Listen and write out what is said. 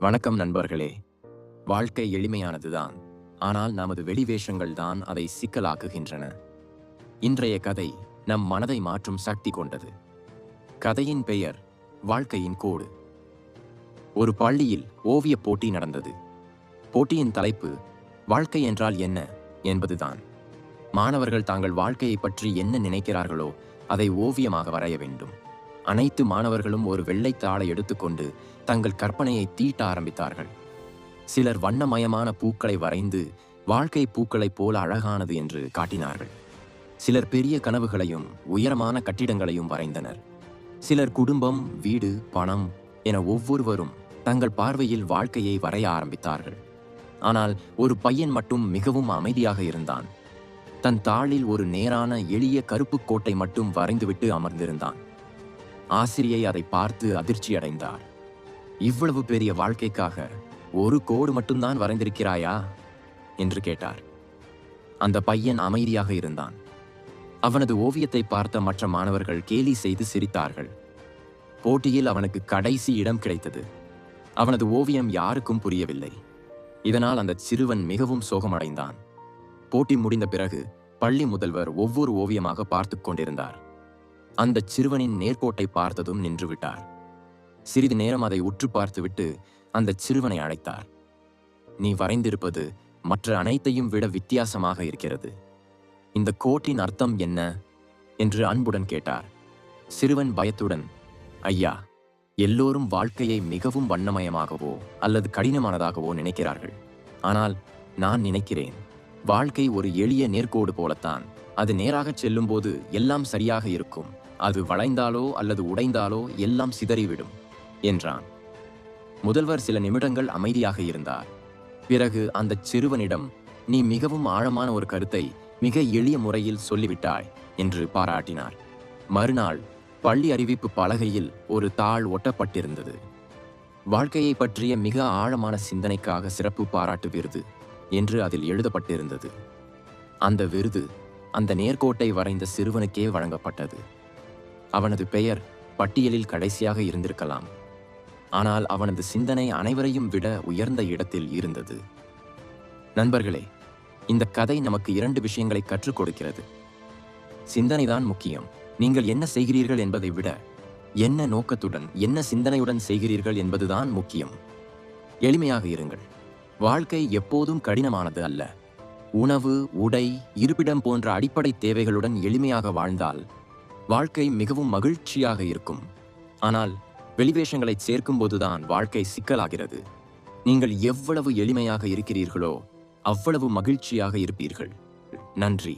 வணக்கம் நண்பர்களே. வாழ்க்கை எளிமையானதுதான். ஆனால் நமது வெளிவேஷங்கள் தான் அதை சிக்கலாக்குகின்றன. இன்றைய கதை நம் மனதை மாற்றும் சக்தி கொண்டது. கதையின் பெயர் வாழ்க்கையின் கோடு. ஒரு பள்ளியில் ஓவியப் போட்டி நடந்தது. போட்டியின் தலைப்பு வாழ்க்கை என்றால் என்ன? என்பதுதான். மாணவர்கள் தாங்கள் வாழ்க்கையை பற்றி என்ன நினைக்கிறார்களோ அதை ஓவியமாக வரைய வேண்டும். அனைத்து மாணவர்களும் ஒரு வெள்ளைத்தாளை எடுத்துக்கொண்டு தங்கள் கற்பனையை தீட்ட ஆரம்பித்தார்கள். சிலர் வண்ணமயமான பூக்களை வரைந்து வாழ்க்கை பூக்களைப் போல அழகானது என்று காட்டினார்கள். சிலர் பெரிய கனவுகளையும் உயரமான கட்டிடங்களையும் வரைந்தனர். சிலர் குடும்பம் வீடு பணம் என ஒவ்வொருவரும் தங்கள் பார்வையில் வாழ்க்கையை வரைய ஆரம்பித்தார்கள். ஆனால் ஒரு பையன் மட்டும் மிகவும் அமைதியாக இருந்தான். தன் தாளில் ஒரு நேரான எளிய கருப்பு கோட்டை மட்டும் வரைந்துவிட்டு அமர்ந்திருந்தான். ஆசிரியை அதை பார்த்து அதிர்ச்சி அடைந்தார் இவ்வளவு பெரிய வாழ்க்கைக்காக ஒரு கோடு மட்டும்தான் வரைந்திருக்கிறாயா? என்று கேட்டார். அந்த பையன் அமைதியாக இருந்தான். அவனது ஓவியத்தை பார்த்த மற்ற மாணவர்கள் கேலி செய்து சிரித்தார்கள். போட்டியில் அவனுக்கு கடைசி இடம் கிடைத்தது. அவனது ஓவியம் யாருக்கும் புரியவில்லை. இதனால் அந்த சிறுவன் மிகவும் சோகமடைந்தான். போட்டி முடிந்த பிறகு பள்ளி முதல்வர் ஒவ்வொரு ஓவியமாக பார்த்து கொண்டிருந்தார். அந்த சிறுவனின் நேர்கோட்டை பார்த்ததும் நின்றுவிட்டார். சிறிது நேரம் அதை உற்று பார்த்துவிட்டு அந்த சிறுவனை அழைத்தார். நீ வரைந்திருப்பது மற்ற அனைத்தையும் விட வித்தியாசமாக இருக்கிறது. இந்த கோட்டின் அர்த்தம் என்ன? என்று அன்புடன் கேட்டார். சிறுவன் பயத்துடன் ஐயா எல்லோரும் வாழ்க்கையை மிகவும் வண்ணமயமாகவோ அல்லது கடினமானதாகவோ நினைக்கிறார்கள். ஆனால் நான் நினைக்கிறேன் வாழ்க்கை ஒரு எளிய நேர்கோடு போலத்தான். அது நேராகச் செல்லும்போது எல்லாம் சரியாக இருக்கும். அது வளைந்தாலோ அல்லது உடைந்தாலோ எல்லாம் சிதறிவிடும் என்றான். முதல்வர் சில நிமிடங்கள் அமைதியாக இருந்தார். பிறகு அந்த சிறுவனிடம் நீ மிகவும் ஆழமான ஒரு கருத்தை மிக எளிய முறையில் சொல்லிவிட்டாய் என்று பாராட்டினார். மறுநாள் பள்ளி அறிவிப்பு பலகையில் ஒரு தாள் ஒட்டப்பட்டிருந்தது. வாழ்க்கையை பற்றிய மிக ஆழமான சிந்தனைக்காக சிறப்பு பாராட்டு விருது என்று அதில் எழுதப்பட்டிருந்தது. அந்த விருது அந்த நேர்கோட்டை வரைந்த சிறுவனுக்கே வழங்கப்பட்டது. அவனது பெயர் பட்டியலில் கடைசியாக இருந்திருக்கலாம். ஆனால் அவனது சிந்தனை அனைவரையும் விட உயர்ந்த இடத்தில் இருந்தது. நண்பர்களே இந்த கதை நமக்கு இரண்டு விஷயங்களை கற்றுக் கொடுக்கிறது. சிந்தனைதான் முக்கியம். நீங்கள் என்ன செய்கிறீர்கள் என்பதை விட என்ன நோக்கத்துடன் என்ன சிந்தனையுடன் செய்கிறீர்கள் என்பதுதான் முக்கியம். எளிமையாக இருங்கள். வாழ்க்கை எப்போதும் கடினமானது அல்ல. உணவு உடை இருப்பிடம் போன்ற அடிப்படை தேவைகளுடன் எளிமையாக வாழ்ந்தால் வாழ்க்கை மிகவும் மகிழ்ச்சியாக இருக்கும். ஆனால் வெளிவேஷங்களை சேர்க்கும்போதுதான் வாழ்க்கை சிக்கலாகிறது. நீங்கள் எவ்வளவு எளிமையாக இருக்கிறீர்களோ அவ்வளவு மகிழ்ச்சியாக இருப்பீர்கள். நன்றி.